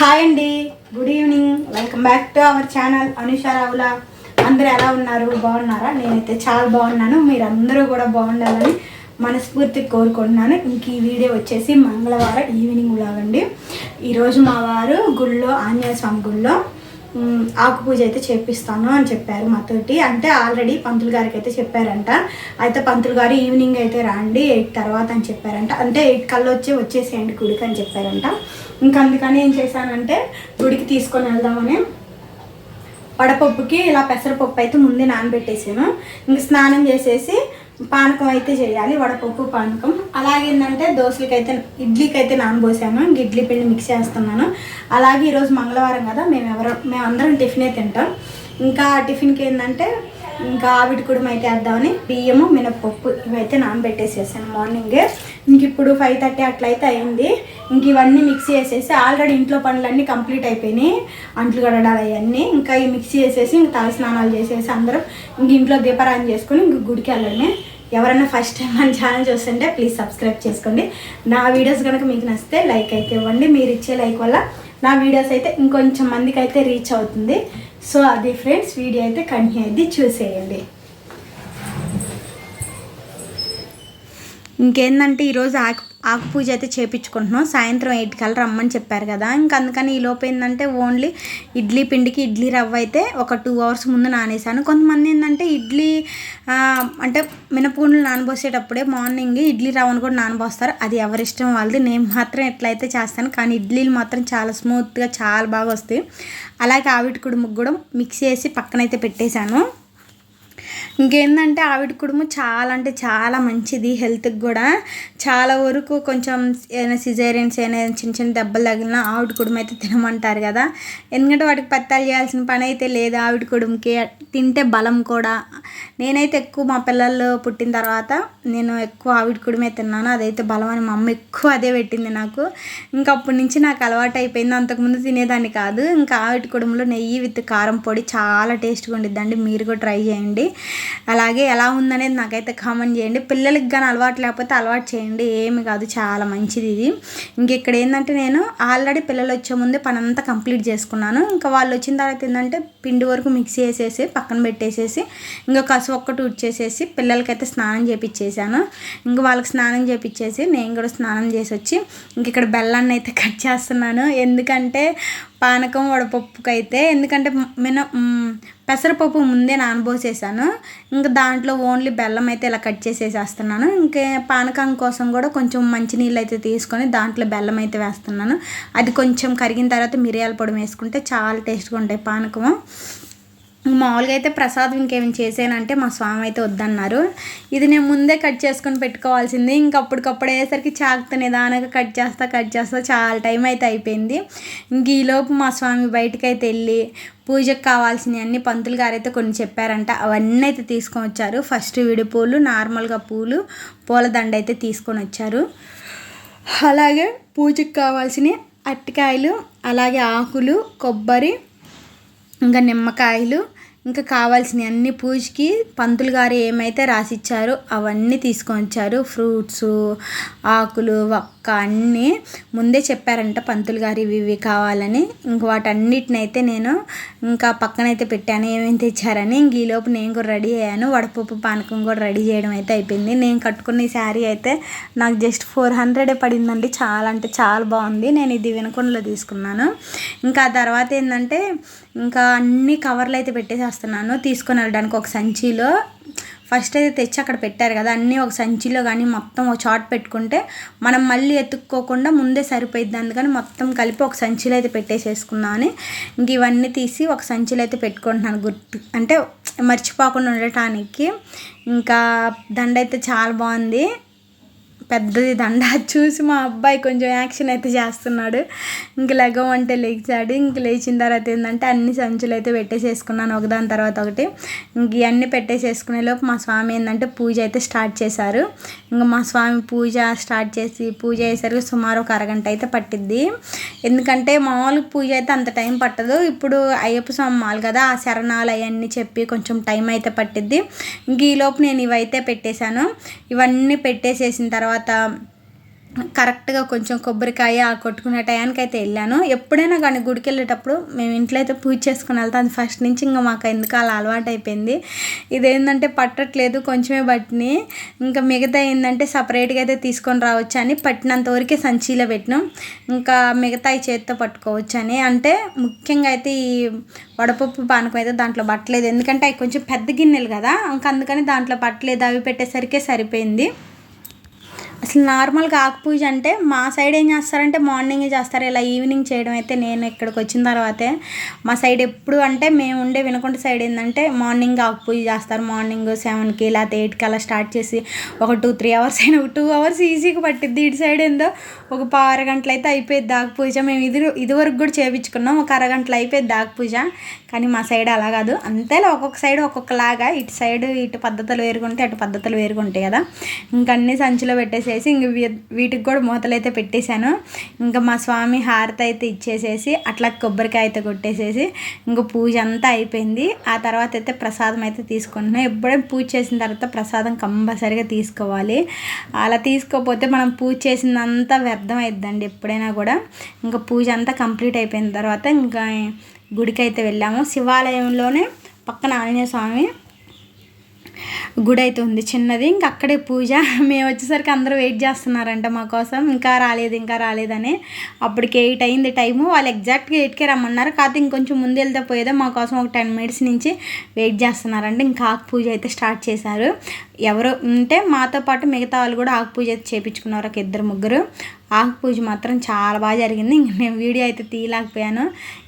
Hi అండి. Good evening welcome back to our channel అనుషారావుల అందరూ ఎలా ఉన్నారు? బాగున్నారా? నేనైతే చాలా బాగున్నాను. మీరు అందరూ కూడా బాగుండాలని మనస్ఫూర్తిగా కోరుకుంటున్నాను. ఇంక ఈ వీడియో వచ్చేసి మంగళవారం ఈవినింగ్ లాగండి. ఈరోజు మా వారు గుళ్ళో ఆంజనేయ స్వామి గుళ్ళో ఆకు పూజ అయితే చేపిస్తాను అని చెప్పారు మాతోటి అంటే ఆల్రెడీ పంతులు గారికి అయితే చెప్పారంట. అయితే పంతులు గారు ఈవినింగ్ అయితే రండి ఎయిట్ తర్వాత అని చెప్పారంట. అంటే ఎయిట్ కల్లా వచ్చి వచ్చేసేయండి గుడికి అని చెప్పారంట. ఇంకా అందుకని ఏం చేశానంటే గుడికి తీసుకొని వెళ్దామని వడపప్పుకి ఇలా పెసరపప్పు అయితే ముందే నానబెట్టేసాను. ఇంక స్నానం చేసేసి పానకం అయితే చేయాలి వడపప్పు పానకం. అలాగే ఏంటంటే దోశలకి అయితే ఇడ్లీకి అయితే నానబోసాను. ఇంక ఇడ్లీ పిండి మిక్స్ చేస్తున్నాను. అలాగే ఈరోజు మంగళవారం కదా మేము ఎవరో మేము అందరం టిఫినే తింటాం. ఇంకా టిఫిన్కి ఏంటంటే ఇంకా ఆవిడ కుడుమ అయితే వేద్దామని బియ్యము మినప్పప్పు ఇవైతే నానబెట్టేసేసాను మార్నింగే. ఇంక ఇప్పుడు ఫైవ్ థర్టీ అట్లయితే అయింది. ఇంక ఇవన్నీ మిక్సీ చేసేసి ఆల్రెడీ ఇంట్లో పనులన్నీ కంప్లీట్ అయిపోయినాయి. అంట్లు కడడాలు అవన్నీ. ఇంకా ఈ మిక్సీ చేసేసి ఇంక తల స్నానాలు చేసేసి అందరం ఇంక ఇంట్లో దీపారాయణ చేసుకుని ఇంక గుడికి వెళ్ళడమే. ఎవరైనా ఫస్ట్ టైం మన ఛానల్ చూస్తుంటే ప్లీజ్ సబ్స్క్రైబ్ చేసుకోండి. నా వీడియోస్ కనుక మీకు నచ్చితే లైక్ అయితే ఇవ్వండి. మీరు ఇచ్చే లైక్ వల్ల నా వీడియోస్ అయితే ఇంకొంచెం మందికి అయితే రీచ్ అవుతుంది. సో అది ఫ్రెండ్స్ వీడియో అయితే కంటిన్యూ అయితే చూసేయండి. ఇంకేందంటే ఈరోజు ఆకు ఆకు పూజ అయితే చేపించుకుంటున్నాం. సాయంత్రం ఎయిట్ కల్లా రమ్మని చెప్పారు కదా. ఇంక అందుకని ఈ లోపు ఏంటంటే ఓన్లీ ఇడ్లీ పిండికి ఇడ్లీ రవ్వ అయితే ఒక టూ అవర్స్ ముందు నానేసాను కొంతమంది ఏంటంటే ఇడ్లీ అంటే మినపగుండ్లు నానబోసేటప్పుడే మార్నింగ్ ఇడ్లీ రవ్వను కూడా నానబోస్తారు. అది ఎవరి ఇష్టం వాళ్ళది. నేను మాత్రం ఎట్లయితే చేస్తాను కానీ ఇడ్లీలు మాత్రం చాలా స్మూత్గా చాలా బాగా వస్తాయి. అలాగే ఆవిటి కుడుముకు కూడా మిక్స్ చేసి పక్కనైతే పెట్టేశాను. ఇంకేందంటే ఆవిడ కుడుము చాలా అంటే చాలా మంచిది హెల్త్కి కూడా. చాలా వరకు కొంచెం ఏదైనా సిజేరియన్స్ ఏమైనా చిన్న చిన్న దెబ్బలు తగిలినా ఆవిడ కుడుము అయితే తినమంటారు కదా. ఎందుకంటే వాటికి పత్తాలు చేయాల్సిన పని అయితే లేదు ఆవిడ కుడుముకి తింటే బలం కూడా. నేనైతే ఎక్కువ మా పిల్లలు పుట్టిన తర్వాత నేను ఎక్కువ ఆవిడ కుడుమే తిన్నాను. అదైతే బలం అని మా అమ్మ ఎక్కువ అదే పెట్టింది నాకు. ఇంకా అప్పటి నుంచి నాకు అలవాటు అయిపోయింది. అంతకుముందు తినేదాన్ని కాదు. ఇంకా ఆవిడ కుడుములో నెయ్యి విత్ కారం పొడి చాలా టేస్ట్గా ఉండిద్దండి. మీరు కూడా ట్రై చేయండి. అలాగే ఎలా ఉందనేది నాకైతే కామెంట్ చేయండి. పిల్లలకి కానీ అలవాటు లేకపోతే అలవాటు చేయండి. ఏమి కాదు చాలా మంచిది ఇది. ఇంక ఇక్కడ ఏంటంటే నేను ఆల్రెడీ పిల్లలు వచ్చే ముందే పని అంతా కంప్లీట్ చేసుకున్నాను. ఇంకా వాళ్ళు వచ్చిన తర్వాత ఏంటంటే పిండి వరకు మిక్సీ వేసేసి పక్కన పెట్టేసేసి ఇంకా కసు ఒక్కటి ఉడిచేసేసి పిల్లలకైతే స్నానం చేపించేసాను ఇంకా వాళ్ళకి స్నానం చేపించేసి నేను కూడా స్నానం చేసి వచ్చి ఇంక ఇక్కడ బెల్లాన్ని అయితే కట్ చేస్తున్నాను. ఎందుకంటే పానకం వడపప్పుకి అయితే ఎందుకంటే మిన పెసరపప్పు ముందే నానబోసేసాను. ఇంకా దాంట్లో ఓన్లీ బెల్లం అయితే ఇలా కట్ చేసేసేస్తున్నాను. ఇంకే పానకం కోసం కూడా కొంచెం మంచినీళ్ళు అయితే తీసుకొని దాంట్లో బెల్లం అయితే వేస్తున్నాను. అది కొంచెం కరిగిన తర్వాత మిరియాల పొడి వేసుకుంటే చాలా టేస్ట్గా ఉంటాయి పానకము. మామూలుగా అయితే ప్రసాదం ఇంకేమైనా చేసానంటే మా స్వామి అయితే వద్దన్నారు. ఇది నేను ముందే కట్ చేసుకొని పెట్టుకోవాల్సింది. ఇంక అప్పటికప్పుడు అయ్యేసరికి చాకుతో నిదానంగా కట్ చేస్తా కట్ చేస్తా చాలా టైం అయితే అయిపోయింది. ఇంక ఈలోపు మా స్వామి బయటకు అయితే వెళ్ళి పూజకు కావాల్సినవి అన్ని పంతులు గారు అయితే కొన్ని చెప్పారంట. అవన్నీ అయితే తీసుకొని వచ్చారు. ఫస్ట్ విడి పూలు నార్మల్గా పూలు పూలదండ అయితే తీసుకొని వచ్చారు. అలాగే పూజకు కావాల్సిన అరటికాయలు అలాగే ఆకులు కొబ్బరి ఇంకా నిమ్మకాయలు ఇంకా కావాల్సిన అన్ని పూజకి పంతులు గారు ఏమైతే రాసిచ్చారో అవన్నీ తీసుకొని వచ్చారు. ఫ్రూట్స్ ఆకులు అన్నీ ముందే చెప్పారంట పంతులు గారు ఇవి ఇవి కావాలని. ఇంక వాటన్నిటినైతే నేను ఇంకా పక్కనైతే పెట్టాను ఏమేమి తెచ్చారని. ఇంక ఈలోపు నేను కూడా రెడీ అయ్యాను. వడపప్పు పానకం కూడా రెడీ చేయడం అయితే అయిపోయింది. నేను కట్టుకున్న ఈ శారీ అయితే నాకు జస్ట్ ఫోర్ హండ్రెడే పడిందండి. చాలా అంటే చాలా బాగుంది. నేను ఇది వినకొండలో తీసుకున్నాను. ఇంకా ఆ తర్వాత ఏంటంటే ఇంకా అన్ని కవర్లు అయితే పెట్టేసేస్తున్నాను. తీసుకొని వెళ్ళడానికి ఒక సంచిలో ఫస్ట్ అయితే తెచ్చి అక్కడ పెట్టారు కదా అన్నీ ఒక సంచిలో కానీ మొత్తం ఒక చాట్ పెట్టుకుంటే మనం మళ్ళీ ఎత్తుక్కోకుండా ముందే సరిపోయిద్ది. అందుకని మొత్తం కలిపి ఒక సంచిలో అయితే పెట్టేసేసుకున్నాను ఇంక ఇవన్నీ తీసి ఒక సంచిలో అయితే పెట్టుకుంటున్నాను గుర్తు. అంటే మర్చిపోకుండా ఉండటానికి. ఇంకా దండ అయితే చాలా బాగుంది. పెద్దది దండ చూసి మా అబ్బాయి కొంచెం యాక్షన్ అయితే చేస్తున్నాడు. ఇంక లెగమంటే లేచాడు ఇంక లేచిన తర్వాత ఏంటంటే అన్ని సంచులు అయితే పెట్టేసేసుకున్నాను. ఒకదాని తర్వాత ఒకటి. ఇంక ఇవన్నీ పెట్టేసేసుకునే లోపు మా స్వామి ఏంటంటే పూజ అయితే స్టార్ట్ చేశారు. ఇంకా మా స్వామి పూజ స్టార్ట్ చేసి పూజ అయ్యేసరికి సుమారు ఒక అరగంట అయితే పట్టిద్ది. ఎందుకంటే మామూలు పూజ అయితే అంత టైం పట్టదు. ఇప్పుడు అయ్యప్ప స్వామి మాలు కదా ఆ శరణాలు అవన్నీ చెప్పి కొంచెం టైం అయితే పట్టిద్ది. ఇంక ఈలోపు నేను ఇవైతే పెట్టేశాను. ఇవన్నీ పెట్టేసేసిన తర్వాత కరెక్ట్గా కొంచెం కొబ్బరికాయ కొట్టుకునే టయానికి అయితే వెళ్ళాను. ఎప్పుడైనా కానీ గుడికి వెళ్ళేటప్పుడు మేము ఇంట్లో అయితే పూజ చేసుకుని వెళ్తాం. అది ఫస్ట్ నుంచి ఇంకా మాకు ఎందుకు అలా అలవాటు అయిపోయింది. ఇదేంటంటే పట్టట్లేదు కొంచెమే పట్టిని ఇంకా మిగతా ఏంటంటే సపరేట్గా అయితే తీసుకొని రావచ్చు అని పట్టినంత వరకే సంచిలో పెట్టినాం. ఇంకా మిగతా ఈ చేతితో పట్టుకోవచ్చు అని. అంటే ముఖ్యంగా అయితే ఈ వడపప్పు పానకం అయితే దాంట్లో పట్టలేదు. ఎందుకంటే అవి కొంచెం పెద్ద గిన్నెలు కదా. ఇంకా అందుకని దాంట్లో పట్టలేదు. అవి పెట్టేసరికే సరిపోయింది. అసలు నార్మల్గా ఆకు పూజ అంటే మా సైడ్ ఏం చేస్తారంటే మార్నింగ్ చేస్తారు. ఇలా ఈవినింగ్ చేయడం అయితే నేను ఇక్కడికి వచ్చిన తర్వాతే. మా సైడ్ ఎప్పుడు అంటే మేము ఉండే వినకొండ సైడ్ ఏంటంటే మార్నింగ్ ఆకు పూజ చేస్తారు. మార్నింగ్ సెవెన్కి లేకపోతే ఎయిట్కి అలా స్టార్ట్ చేసి ఒక టూ త్రీ అవర్స్ అయినా టూ అవర్స్ ఈజీగా పట్టిద్ది. ఇటు సైడ్ ఏందో ఒక పా అరగంటలు అయితే అయిపోయింది ఆకు పూజ. మేము ఇది ఇదివరకు కూడా చేయించుకున్నాం ఒక అరగంటలు అయిపోయింది ఆకు పూజ. కానీ మా సైడ్ అలా కాదు. అంతేలా ఒక్కొక్క సైడ్ ఒక్కొక్కలాగా. ఇటు సైడ్ ఇటు పద్ధతులు వేరుకుంటే అటు పద్ధతులు వేరుగుంటాయి కదా. ఇంకా అన్ని సంచిలో పెట్టేసేసి ఇంక వీటికి కూడా మూతలు అయితే పెట్టేశాను. ఇంకా మా స్వామి హారతి అయితే ఇచ్చేసేసి అట్లా కొబ్బరికాయ అయితే కొట్టేసేసి ఇంకా పూజ అంతా అయిపోయింది. ఆ తర్వాత అయితే ప్రసాదం అయితే తీసుకుంటున్నాం. ఎప్పుడైనా పూజ చేసిన తర్వాత ప్రసాదం కంపల్సరిగా తీసుకోవాలి. అలా తీసుకోకపోతే మనం పూజ చేసిందంతా వ్యర్థం అయిద్దండి ఎప్పుడైనా కూడా. ఇంకా పూజ అంతా కంప్లీట్ అయిపోయిన తర్వాత ఇంకా గుడికి అయితే వెళ్ళాము. శివాలయంలోనే పక్కన ఆంజనేయ స్వామి గుడి అయితే ఉంది చిన్నది. ఇంకా అక్కడే పూజ. మేము వచ్చేసరికి అందరూ వెయిట్ చేస్తున్నారంట మా కోసం. ఇంకా రాలేదు ఇంకా రాలేదని. అప్పటికి ఎయిట్ అయింది టైము. వాళ్ళు ఎగ్జాక్ట్గా ఎయిట్కే రమ్మన్నారు. కాకపోతే ఇంకొంచెం ముందు వెళ్తే పోయేదో మా కోసం ఒక టెన్ మినిట్స్ నుంచి వెయిట్ చేస్తున్నారంటే. ఇంకా ఆకు పూజ అయితే స్టార్ట్ చేశారు. ఎవరు ఉంటే మాతో పాటు మిగతా వాళ్ళు కూడా ఆకు పూజ అయితే చేయించుకున్నారు ఒక ఇద్దరు ముగ్గురు. ఆకు పూజ మాత్రం చాలా బాగా జరిగింది. ఇంక నేను వీడియో అయితే తీయలేకపోయాను.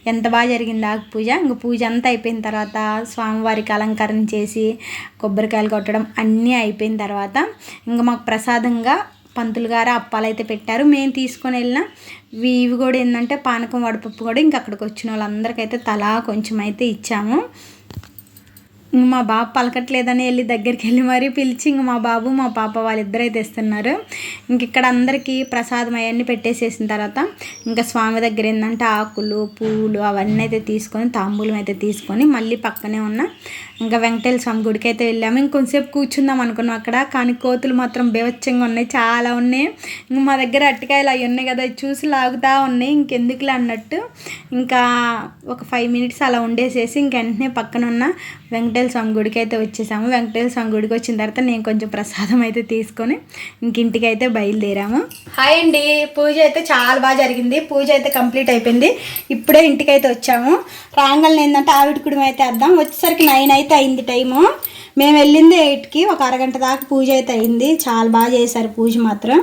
ఎంత బాగా జరిగింది ఆకు పూజ? ఇంక పూజ అంతా అయిపోయిన తర్వాత స్వామివారికి అలంకరణ చేసి కొబ్బరికాయలు కొట్టడం అన్నీ అయిపోయిన తర్వాత ఇంకా మాకు ప్రసాదంగా పంతులు గారు అప్పాలు అయితే పెట్టారు. మేము తీసుకొని వెళ్ళిన ఇవి కూడా ఏంటంటే పానకం వడపప్పు కూడా ఇంక అక్కడికి వచ్చిన వాళ్ళందరికైతే తలా కొంచెం అయితే ఇచ్చాము. మా బాబు పలకట్లేదని వెళ్ళి దగ్గరికి వెళ్ళి మరీ పిలిచి ఇంక మా బాబు మా పాప వాళ్ళిద్దరే తెస్తున్నారు. ఇంక ఇక్కడ అందరికీ ప్రసాదం అవన్నీ పెట్టేసేసిన తర్వాత ఇంకా స్వామి దగ్గర ఏంటంటే ఆకులు పూలు అవన్నీ అయితే తీసుకొని తాంబూలం అయితే తీసుకొని మళ్ళీ పక్కనే ఉన్న ఇంకా వెంకటేశ్వర స్వామి గుడికి అయితే వెళ్ళాము. ఇంకొంతసేపు కూర్చుందాం అనుకున్నాం అక్కడ కానీ కోతులు మాత్రం బేవచ్చంగా ఉన్నాయి చాలా ఉన్నాయి. ఇంక మా దగ్గర అట్టకాయలు అవి ఉన్నాయి కదా చూసి లాగుతూ ఉన్నాయి. ఇంకెందుకులే అన్నట్టు ఇంకా ఒక ఫైవ్ మినిట్స్ అలా ఉండేసేసి ఇంక వెంటనే పక్కన ఉన్న వెంకటేశ్వర స్వామి గుడికి అయితే వచ్చేసాము. వెంకటేశ్వర స్వామి గుడికి వచ్చిన తర్వాత నేను కొంచెం ప్రసాదం అయితే తీసుకొని ఇంకింటికి అయితే బయలుదేరాము. హాయ్ అండి. పూజ అయితే చాలా బాగా జరిగింది. పూజ అయితే కంప్లీట్ అయిపోయింది. ఇప్పుడే ఇంటికి అయితే వచ్చాము. రాంగల్ని ఏంటంటే ఆవిడ కుడిమ అయితే వేద్దాం. వచ్చేసరికి నైన్ అయితే అయింది టైము. మేము వెళ్ళింది ఎయిట్కి ఒక అరగంట దాకా పూజ అయితే అయింది. చాలా బాగా చేశారు పూజ మాత్రం.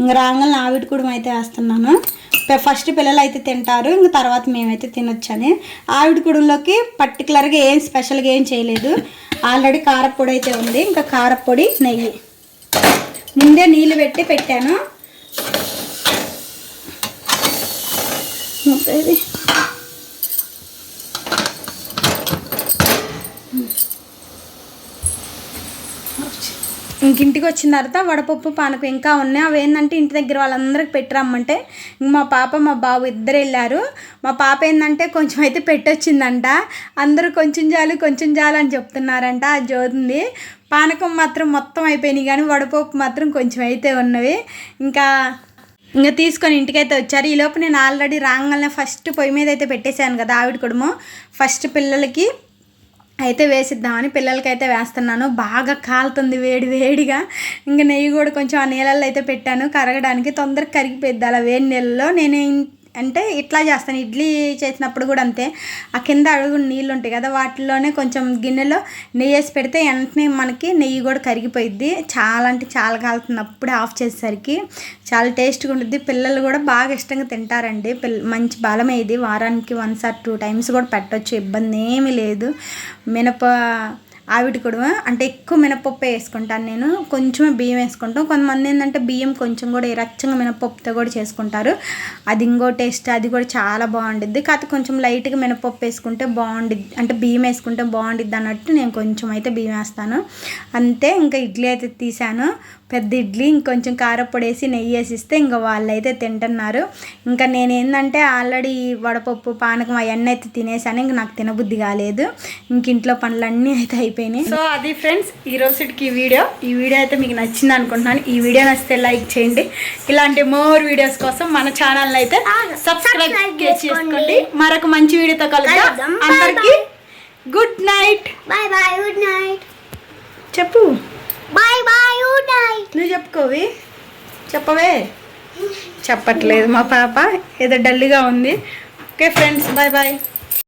ఇంక రాగానే ఆవిడ కూడా అయితే వేస్తున్నాను. ఫస్ట్ పిల్లలు అయితే తింటారు. ఇంక తర్వాత మేమైతే తినొచ్చని. ఆవిడ కుడులోకి పర్టికులర్గా ఏం స్పెషల్గా ఏం చేయలేదు. ఆల్రెడీ కారపొడి అయితే ఉంది. ఇంకా కారపొడి నెయ్యి. ముందే నీళ్ళు పెట్టి పెట్టాను. ఇది ఇంక ఇంటికి వచ్చిన తర్వాత వడపప్పు పానకం ఇంకా ఉన్నాయి. అవి ఏంటంటే ఇంటి దగ్గర వాళ్ళందరికి పెట్టిరమ్మంటే మా పాప మా బాబు ఇద్దరు వెళ్ళారు. మా పాప ఏంటంటే కొంచెం అయితే పెట్టొచ్చిందంట. అందరూ కొంచెం చాలు కొంచెం చాలు అని చెప్తున్నారంట. అది జోతుంది పానకం మాత్రం మొత్తం అయిపోయినాయి కానీ వడపప్పు మాత్రం కొంచెం అయితే ఉన్నవి. ఇంకా ఇంకా తీసుకొని ఇంటికైతే వచ్చారు. ఈలోపు నేను ఆల్రెడీ రాగానే ఫస్ట్ పొయ్యి మీద అయితే పెట్టేశాను కదా ఆవిడ కుడుము. ఫస్ట్ పిల్లలకి అయితే వేసిద్దామని పిల్లలకైతే వేస్తున్నాను. బాగా కాలుతుంది వేడి వేడిగా. ఇంకా నెయ్యి కూడా కొంచెం ఆ నీళ్ళల్లో అయితే పెట్టాను. కరగడానికి తొందరగా కరిగిపోయిద్ది. అలా వేడి నీళ్ళలో నేను అంటే ఇట్లా చేస్తాను. ఇడ్లీ చేసినప్పుడు కూడా అంతే. ఆ కింద అడుగు నీళ్ళు ఉంటాయి కదా వాటిలోనే కొంచెం గిన్నెలో నెయ్యి వేసి పెడితే వెంటనే మనకి నెయ్యి కూడా కరిగిపోయిద్ది. చాలా అంటే చాలా కాలుతుంది. అప్పుడే ఆఫ్ చేసేసరికి చాలా టేస్ట్గా ఉంటుంది పిల్లలు కూడా బాగా ఇష్టంగా తింటారండి. పిల్ల మంచి బలమే ఇది. వారానికి వన్స్ ఆర్ టూ టైమ్స్ కూడా పెట్టవచ్చు ఇబ్బంది ఏమీ లేదు. మినప ఆవిడ కూడా అంటే ఎక్కువ మినపప్పు వేసుకుంటాను నేను. కొంచెమే బియ్యం వేసుకుంటాం. కొంతమంది ఏంటంటే బియ్యం కొంచెం కూడా రచ్చంగా మినపప్పుతో కూడా చేసుకుంటారు. అది ఇంకో టేస్ట్ అది కూడా చాలా బాగుండిద్ది. కాకపోతే కొంచెం లైట్గా మినపప్పు వేసుకుంటే బాగుండిద్ది. అంటే బియ్యం వేసుకుంటే బాగుండిద్ది అన్నట్టు నేను కొంచెం అయితే బియ్యం వేస్తాను. అంతే ఇంకా ఇడ్లీ అయితే తీసాను. పెద్ద ఇడ్లీ ఇంకొంచెం కారపొడి వేసి నెయ్యి వేసి ఇస్తే ఇంకా అయితే తింటున్నారు. ఇంకా నేను ఏంటంటే ఆల్రెడీ వడపప్పు పానకం అవన్నీ అయితే తినేసాను. ఇంక నాకు తినబుద్ధి కాలేదు. ఇంక ఇంట్లో పనులన్నీ అయితే అయిపోయినాయి. సో అది ఫ్రెండ్స్ ఈ రోజుకి ఈ వీడియో. ఈ వీడియో అయితే మీకు నచ్చింది అనుకుంటున్నాను. ఈ వీడియో నచ్చితే లైక్ చేయండి. ఇలాంటి మోర్ వీడియోస్ కోసం మన ఛానల్ అయితే సబ్స్క్రైబ్ చేసుకోండి. మరొక మంచి వీడియోతో. Bye అందరికీ good night. Bye bye good night చెప్పు. బాయ్ బాయ్ గుడ్ నైట్ నువ్వు చెప్పుకోవి. చెప్పవే. చెప్పట్లేదు మా పాప. ఏదో డల్గా ఉంది. Okay friends bye bye